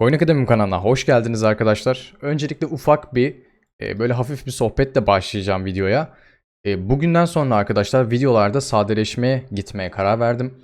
Coin Akademi kanalına hoş geldiniz arkadaşlar. Öncelikle ufak bir e, böyle hafif bir sohbetle başlayacağım videoya. E, bugünden sonra arkadaşlar videolarda sadeleşmeye gitmeye karar verdim.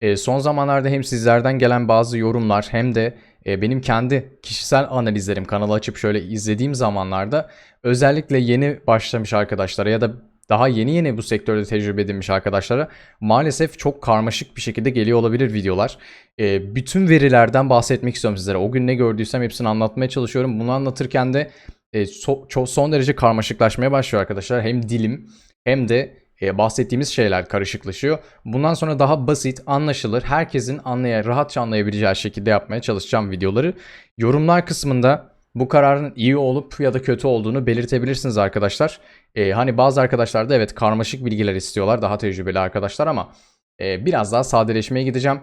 E, son zamanlarda hem sizlerden gelen bazı yorumlar hem de benim kendi kişisel analizlerim kanalı açıp şöyle izlediğim zamanlarda özellikle yeni başlamış arkadaşlara ya da daha yeni yeni bu sektörde tecrübe edinmiş arkadaşlara maalesef çok karmaşık bir şekilde geliyor olabilir videolar. E, bütün verilerden bahsetmek istiyorum sizlere. O gün ne gördüysem hepsini anlatmaya çalışıyorum. Bunu anlatırken de e, so, çok son derece karmaşıklaşmaya başlıyor arkadaşlar. Hem dilim hem de e, bahsettiğimiz şeyler karışıklaşıyor. Bundan sonra daha basit, anlaşılır, herkesin anlaya, rahatça anlayabileceği şekilde yapmaya çalışacağım videoları. Yorumlar kısmında bu kararın iyi olup ya da kötü olduğunu belirtebilirsiniz arkadaşlar. E, hani bazı arkadaşlar da evet karmaşık bilgiler istiyorlar, daha tecrübeli arkadaşlar ama e, biraz daha sadeleşmeye gideceğim.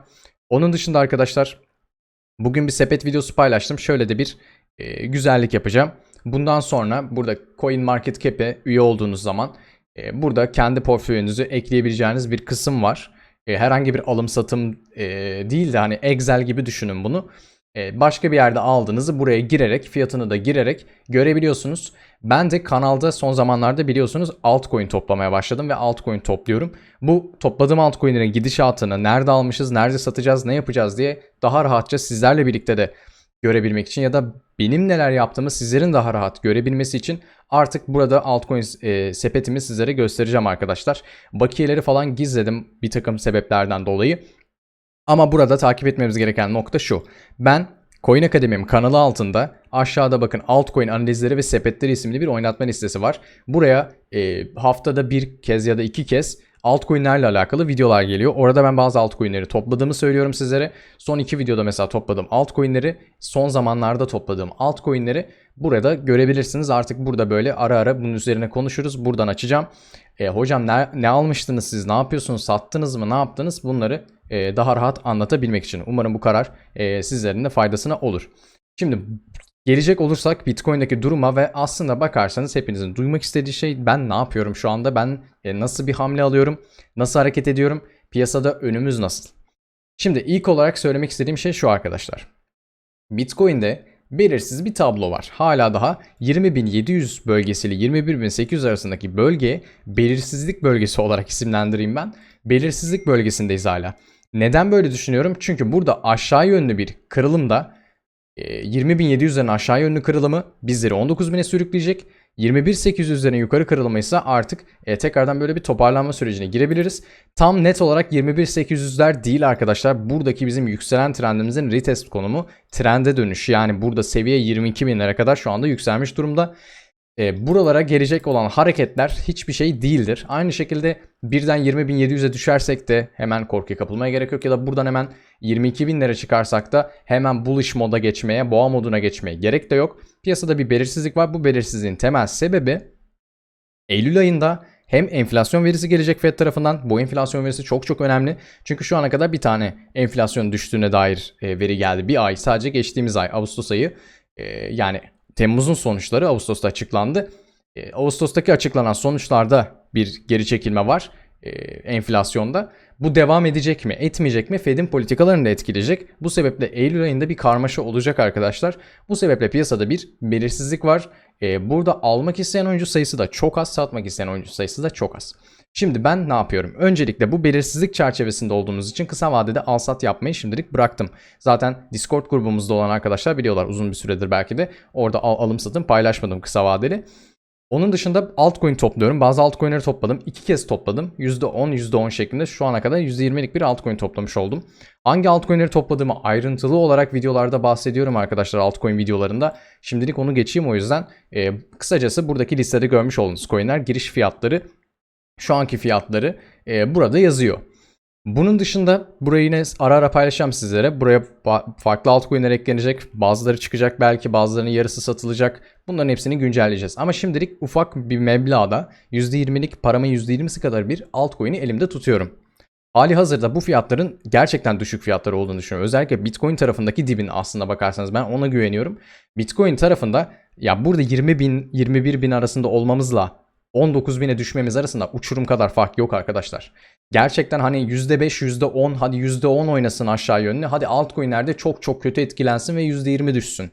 Onun dışında arkadaşlar bugün bir sepet videosu paylaştım. Şöyle de bir e, güzellik yapacağım. Bundan sonra burada Coin Market Cap'e üye olduğunuz zaman e, burada kendi portföyünüzü ekleyebileceğiniz bir kısım var. E, herhangi bir alım satım e, değil de hani Excel gibi düşünün bunu. E, başka bir yerde aldığınızı buraya girerek fiyatını da girerek görebiliyorsunuz. Ben de kanalda son zamanlarda biliyorsunuz altcoin toplamaya başladım ve altcoin topluyorum. Bu topladığım altcoin'lerin gidişatını, nerede almışız, nerede satacağız, ne yapacağız diye daha rahatça sizlerle birlikte de görebilmek için ya da benim neler yaptığımı sizlerin daha rahat görebilmesi için artık burada altcoin e, sepetimi sizlere göstereceğim arkadaşlar. Bakiyeleri falan gizledim bir takım sebeplerden dolayı. Ama burada takip etmemiz gereken nokta şu. Ben Coin Akademim kanalı altında aşağıda bakın altcoin analizleri ve sepetleri isimli bir oynatma listesi var. Buraya e, haftada bir kez ya da iki kez altcoin'lerle alakalı videolar geliyor. Orada ben bazı altcoin'leri topladığımı söylüyorum sizlere. Son iki videoda mesela topladığım altcoin'leri, son zamanlarda topladığım altcoin'leri burada görebilirsiniz. Artık burada böyle ara ara bunun üzerine konuşuruz. Buradan açacağım. E, hocam ne, ne almıştınız siz? Ne yapıyorsunuz? Sattınız mı? Ne yaptınız? Bunları e, daha rahat anlatabilmek için. Umarım bu karar e, sizlerin de faydasına olur. Şimdi Gelecek olursak Bitcoin'deki duruma ve aslında bakarsanız hepinizin duymak istediği şey ben ne yapıyorum şu anda? Ben e, nasıl bir hamle alıyorum? Nasıl hareket ediyorum? Piyasada önümüz nasıl? Şimdi ilk olarak söylemek istediğim şey şu arkadaşlar. Bitcoin'de belirsiz bir tablo var. Hala daha 20.700 bölgesiyle 21.800 arasındaki bölge belirsizlik bölgesi olarak isimlendireyim ben. Belirsizlik bölgesindeyiz hala. Neden böyle düşünüyorum? Çünkü burada aşağı yönlü bir kırılımda 20.700'lerin aşağı yönlü kırılımı bizleri 19.000'e sürükleyecek. 21.800'lerin yukarı kırılımı ise artık e, tekrardan böyle bir toparlanma sürecine girebiliriz. Tam net olarak 21.800'ler değil arkadaşlar. Buradaki bizim yükselen trendimizin retest konumu trende dönüş. Yani burada seviye 22.000'lere kadar şu anda yükselmiş durumda e, buralara gelecek olan hareketler hiçbir şey değildir. Aynı şekilde birden 20.700'e düşersek de hemen korkuya kapılmaya gerek yok ya da buradan hemen 22.000'lere çıkarsak da hemen bullish moda geçmeye, boğa moduna geçmeye gerek de yok. Piyasada bir belirsizlik var. Bu belirsizliğin temel sebebi Eylül ayında hem enflasyon verisi gelecek Fed tarafından. Bu enflasyon verisi çok çok önemli. Çünkü şu ana kadar bir tane enflasyon düştüğüne dair e, veri geldi. Bir ay sadece geçtiğimiz ay Ağustos ayı. E, yani Temmuz'un sonuçları Ağustos'ta açıklandı. E, Ağustos'taki açıklanan sonuçlarda bir geri çekilme var e, enflasyonda. Bu devam edecek mi, etmeyecek mi? Fed'in politikalarını da etkileyecek. Bu sebeple Eylül ayında bir karmaşa olacak arkadaşlar. Bu sebeple piyasada bir belirsizlik var. E, burada almak isteyen oyuncu sayısı da çok az, satmak isteyen oyuncu sayısı da çok az. Şimdi ben ne yapıyorum? Öncelikle bu belirsizlik çerçevesinde olduğumuz için kısa vadede al sat yapmayı şimdilik bıraktım. Zaten Discord grubumuzda olan arkadaşlar biliyorlar uzun bir süredir belki de. Orada al alım satım paylaşmadım kısa vadeli. Onun dışında altcoin topluyorum. Bazı altcoin'leri topladım. İki kez topladım. %10, %10 şeklinde şu ana kadar %20'lik bir altcoin toplamış oldum. Hangi altcoin'leri topladığımı ayrıntılı olarak videolarda bahsediyorum arkadaşlar altcoin videolarında. Şimdilik onu geçeyim o yüzden. E, kısacası buradaki listede görmüş olduğunuz coin'ler giriş fiyatları şu anki fiyatları e, burada yazıyor. Bunun dışında burayı yine ara ara paylaşacağım sizlere. Buraya farklı altcoin'ler eklenecek. Bazıları çıkacak belki bazılarının yarısı satılacak. Bunların hepsini güncelleyeceğiz. Ama şimdilik ufak bir meblağda %20'lik paramın %20'si kadar bir altcoin'i elimde tutuyorum. Hali hazırda bu fiyatların gerçekten düşük fiyatlar olduğunu düşünüyorum. Özellikle Bitcoin tarafındaki dibin aslında bakarsanız ben ona güveniyorum. Bitcoin tarafında ya burada 20 bin 21 bin arasında olmamızla 19.000'e düşmemiz arasında uçurum kadar fark yok arkadaşlar. Gerçekten hani %5, %10 hadi %10 oynasın aşağı yönlü. Hadi altcoin'lerde çok çok kötü etkilensin ve %20 düşsün.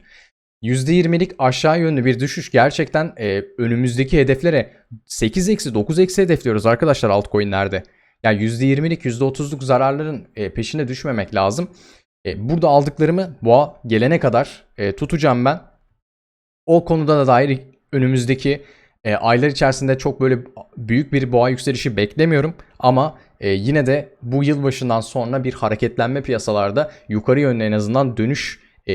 %20'lik aşağı yönlü bir düşüş gerçekten e, önümüzdeki hedeflere 8 eksi 9 eksi hedefliyoruz arkadaşlar altcoin'lerde. Yani %20'lik %30'luk zararların e, peşine düşmemek lazım. E, burada aldıklarımı boğa gelene kadar e, tutacağım ben. O konuda da dair önümüzdeki e, aylar içerisinde çok böyle büyük bir boğa yükselişi beklemiyorum. Ama e, yine de bu yılbaşından sonra bir hareketlenme piyasalarda yukarı yönlü en azından dönüş e,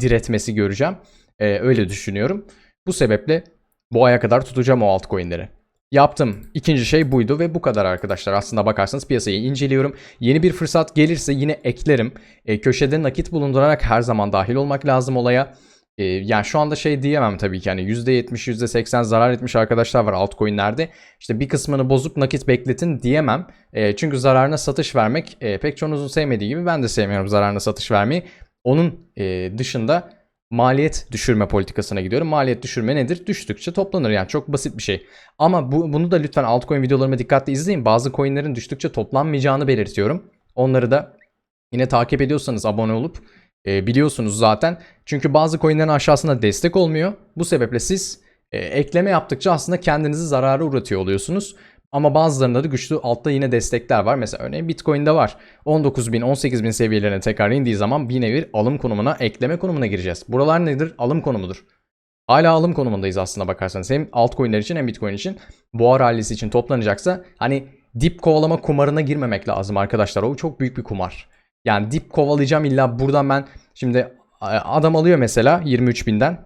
diretmesi göreceğim. E, öyle düşünüyorum. Bu sebeple bu aya kadar tutacağım o altcoin'leri. Yaptım. İkinci şey buydu ve bu kadar arkadaşlar. Aslında bakarsanız piyasayı inceliyorum. Yeni bir fırsat gelirse yine eklerim. E, köşede nakit bulundurarak her zaman dahil olmak lazım olaya. E, yani şu anda şey diyemem tabii ki hani %70, %80 zarar etmiş arkadaşlar var altcoin'lerde. İşte bir kısmını bozup nakit bekletin diyemem. E, çünkü zararına satış vermek e, pek çoğunuzun sevmediği gibi ben de sevmiyorum zararına satış vermeyi. Onun e, dışında maliyet düşürme politikasına gidiyorum. Maliyet düşürme nedir? Düştükçe toplanır yani çok basit bir şey. Ama bu, bunu da lütfen altcoin videolarıma dikkatle izleyin. Bazı coinlerin düştükçe toplanmayacağını belirtiyorum. Onları da yine takip ediyorsanız abone olup e, biliyorsunuz zaten. Çünkü bazı coinlerin aşağısında destek olmuyor. Bu sebeple siz e, ekleme yaptıkça aslında kendinizi zarara uğratıyor oluyorsunuz. Ama bazılarında da güçlü altta yine destekler var. Mesela örneğin Bitcoin'de var. 19.000, 18.000 seviyelerine tekrar indiği zaman bir nevi alım konumuna, ekleme konumuna gireceğiz. Buralar nedir? Alım konumudur. Hala alım konumundayız aslında bakarsanız. Hem altcoin'ler için hem Bitcoin için. Boğa rallisi için toplanacaksa hani dip kovalama kumarına girmemek lazım arkadaşlar. O çok büyük bir kumar. Yani dip kovalayacağım illa buradan ben şimdi adam alıyor mesela 23.000'den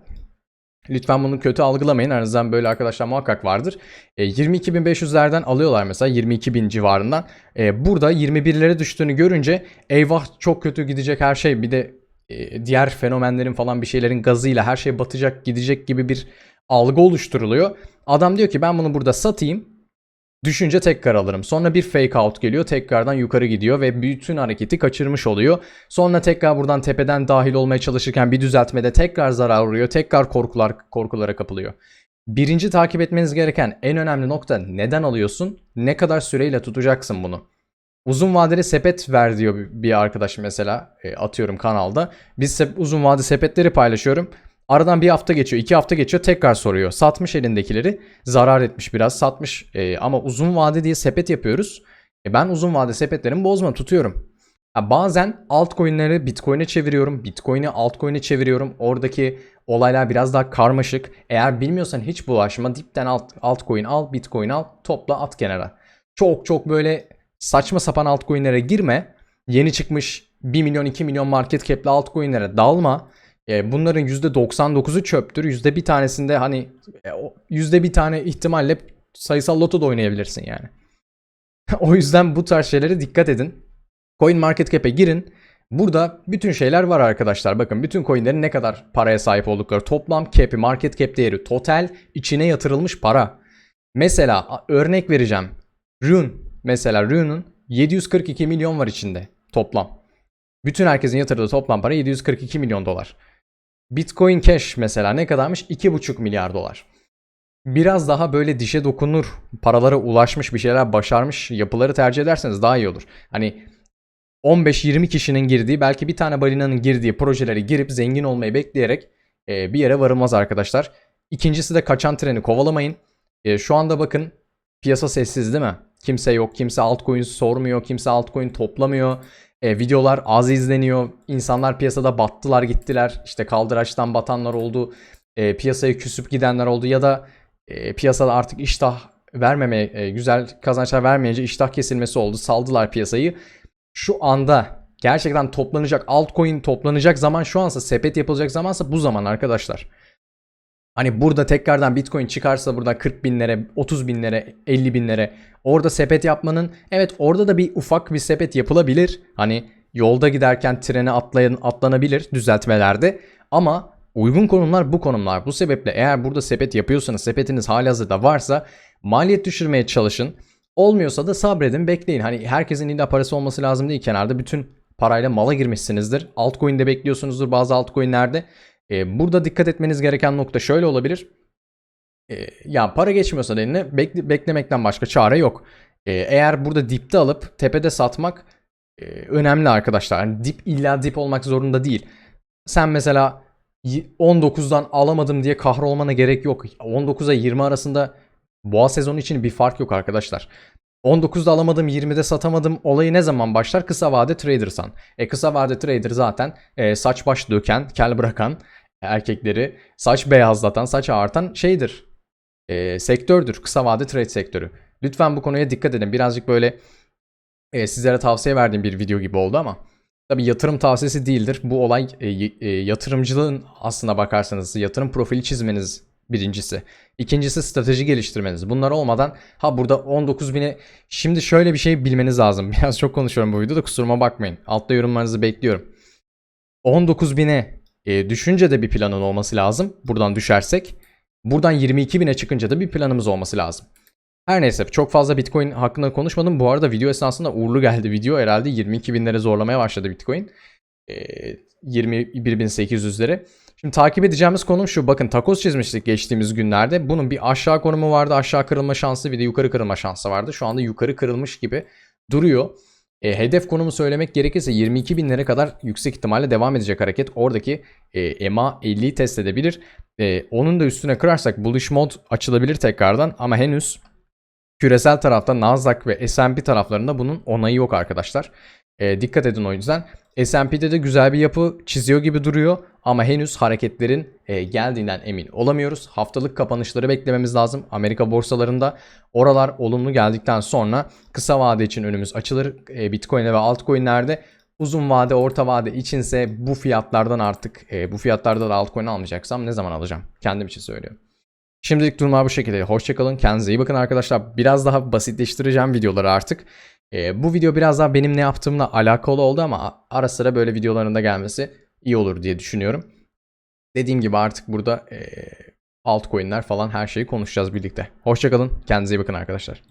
Lütfen bunu kötü algılamayın. Aranızdan böyle arkadaşlar muhakkak vardır. E, 22.500'lerden alıyorlar mesela 22.000 civarından. E, burada 21'lere düştüğünü görünce eyvah çok kötü gidecek her şey. Bir de e, diğer fenomenlerin falan bir şeylerin gazıyla her şey batacak gidecek gibi bir algı oluşturuluyor. Adam diyor ki ben bunu burada satayım. Düşünce tekrar alırım. Sonra bir fake out geliyor. Tekrardan yukarı gidiyor ve bütün hareketi kaçırmış oluyor. Sonra tekrar buradan tepeden dahil olmaya çalışırken bir düzeltmede tekrar zarar uğruyor. Tekrar korkular korkulara kapılıyor. Birinci takip etmeniz gereken en önemli nokta neden alıyorsun? Ne kadar süreyle tutacaksın bunu? Uzun vadeli sepet ver diyor bir arkadaş mesela e, atıyorum kanalda. Biz uzun vade sepetleri paylaşıyorum. Aradan bir hafta geçiyor, iki hafta geçiyor tekrar soruyor. Satmış elindekileri, zarar etmiş biraz, satmış e, ama uzun vade diye sepet yapıyoruz. E, ben uzun vade sepetlerimi bozma tutuyorum. Ha, bazen altcoin'leri bitcoin'e çeviriyorum, bitcoin'i altcoin'e çeviriyorum. Oradaki olaylar biraz daha karmaşık. Eğer bilmiyorsan hiç bulaşma, dipten alt, altcoin al, bitcoin al, topla at kenara. Çok çok böyle saçma sapan altcoin'lere girme. Yeni çıkmış 1 milyon 2 milyon market cap'li altcoin'lere dalma. E, bunların %99'u çöptür. Yüzde bir tanesinde hani e, yüzde bir tane ihtimalle sayısal loto da oynayabilirsin yani. o yüzden bu tarz şeylere dikkat edin. Coin Market Cap'e girin. Burada bütün şeyler var arkadaşlar. Bakın bütün coinlerin ne kadar paraya sahip oldukları. Toplam cap'i, market cap değeri, total içine yatırılmış para. Mesela örnek vereceğim. Rune. Mesela Rune'un 742 milyon var içinde toplam. Bütün herkesin yatırdığı toplam para 742 milyon dolar. Bitcoin Cash mesela ne kadarmış? 2,5 milyar dolar. Biraz daha böyle dişe dokunur, paralara ulaşmış bir şeyler başarmış yapıları tercih ederseniz daha iyi olur. Hani 15-20 kişinin girdiği belki bir tane balinanın girdiği projeleri girip zengin olmayı bekleyerek e, bir yere varılmaz arkadaşlar. İkincisi de kaçan treni kovalamayın. E, şu anda bakın piyasa sessiz değil mi? Kimse yok, kimse altcoin sormuyor, kimse altcoin toplamıyor. E, videolar az izleniyor. İnsanlar piyasada battılar gittiler. İşte kaldıraçtan batanlar oldu. E, piyasaya küsüp gidenler oldu ya da e, piyasada artık iştah vermemeye, e, güzel kazançlar vermeyince iştah kesilmesi oldu. Saldılar piyasayı. Şu anda gerçekten toplanacak altcoin toplanacak zaman şu ansa sepet yapılacak zamansa bu zaman arkadaşlar. Hani burada tekrardan Bitcoin çıkarsa burada 40 binlere, 30 binlere, 50 binlere orada sepet yapmanın evet orada da bir ufak bir sepet yapılabilir. Hani yolda giderken trene atlayan, atlanabilir düzeltmelerde ama uygun konumlar bu konumlar. Bu sebeple eğer burada sepet yapıyorsanız sepetiniz halihazırda varsa maliyet düşürmeye çalışın. Olmuyorsa da sabredin bekleyin. Hani herkesin illa parası olması lazım değil. Kenarda bütün parayla mala girmişsinizdir. Altcoin'de bekliyorsunuzdur bazı altcoin'lerde. Ee, burada dikkat etmeniz gereken nokta şöyle olabilir. E, ya para geçmiyorsa eline bekle- beklemekten başka çare yok. E, eğer burada dipte alıp tepede satmak e, önemli arkadaşlar. Yani dip illa dip olmak zorunda değil. Sen mesela y- 19'dan alamadım diye kahrolmana gerek yok. 19'a 20 arasında boğa sezonu için bir fark yok arkadaşlar. 19'da alamadım 20'de satamadım olayı ne zaman başlar? Kısa vade tradersan. E kısa vade trader zaten e, saç baş döken, kel bırakan erkekleri saç beyazlatan, saç ağartan şeydir. E, sektördür. Kısa vade trade sektörü. Lütfen bu konuya dikkat edin. Birazcık böyle e, sizlere tavsiye verdiğim bir video gibi oldu ama tabii yatırım tavsiyesi değildir. Bu olay e, e, yatırımcılığın aslına bakarsanız yatırım profili çizmeniz birincisi. İkincisi strateji geliştirmeniz. Bunlar olmadan ha burada 19 bini şimdi şöyle bir şey bilmeniz lazım. Biraz çok konuşuyorum bu videoda kusuruma bakmayın. Altta yorumlarınızı bekliyorum. 19 bine e, düşünce de bir planın olması lazım. Buradan düşersek. Buradan 22 bine çıkınca da bir planımız olması lazım. Her neyse çok fazla Bitcoin hakkında konuşmadım. Bu arada video esnasında uğurlu geldi video. Herhalde 22 binlere zorlamaya başladı Bitcoin. Ee, 21.800'leri. Şimdi takip edeceğimiz konum şu. Bakın takoz çizmiştik geçtiğimiz günlerde. Bunun bir aşağı konumu vardı. Aşağı kırılma şansı bir de yukarı kırılma şansı vardı. Şu anda yukarı kırılmış gibi duruyor. E, hedef konumu söylemek gerekirse 22 binlere kadar yüksek ihtimalle devam edecek hareket. Oradaki e, EMA 50'yi test edebilir. E, onun da üstüne kırarsak bullish mod açılabilir tekrardan ama henüz küresel tarafta Nasdaq ve S&P taraflarında bunun onayı yok arkadaşlar. E, dikkat edin o yüzden. S&P'de de güzel bir yapı çiziyor gibi duruyor ama henüz hareketlerin e, geldiğinden emin olamıyoruz. Haftalık kapanışları beklememiz lazım. Amerika borsalarında oralar olumlu geldikten sonra kısa vade için önümüz açılır. E, Bitcoin'e ve altcoin'lerde uzun vade, orta vade içinse bu fiyatlardan artık e, bu fiyatlarda da altcoin almayacaksam ne zaman alacağım? Kendim için söylüyorum. Şimdilik durumlar bu şekilde. Hoşçakalın. Kendinize iyi bakın arkadaşlar. Biraz daha basitleştireceğim videoları artık. Ee, bu video biraz daha benim ne yaptığımla alakalı oldu ama ara sıra böyle videoların da gelmesi iyi olur diye düşünüyorum. Dediğim gibi artık burada e, altcoin'ler falan her şeyi konuşacağız birlikte. Hoşçakalın. Kendinize iyi bakın arkadaşlar.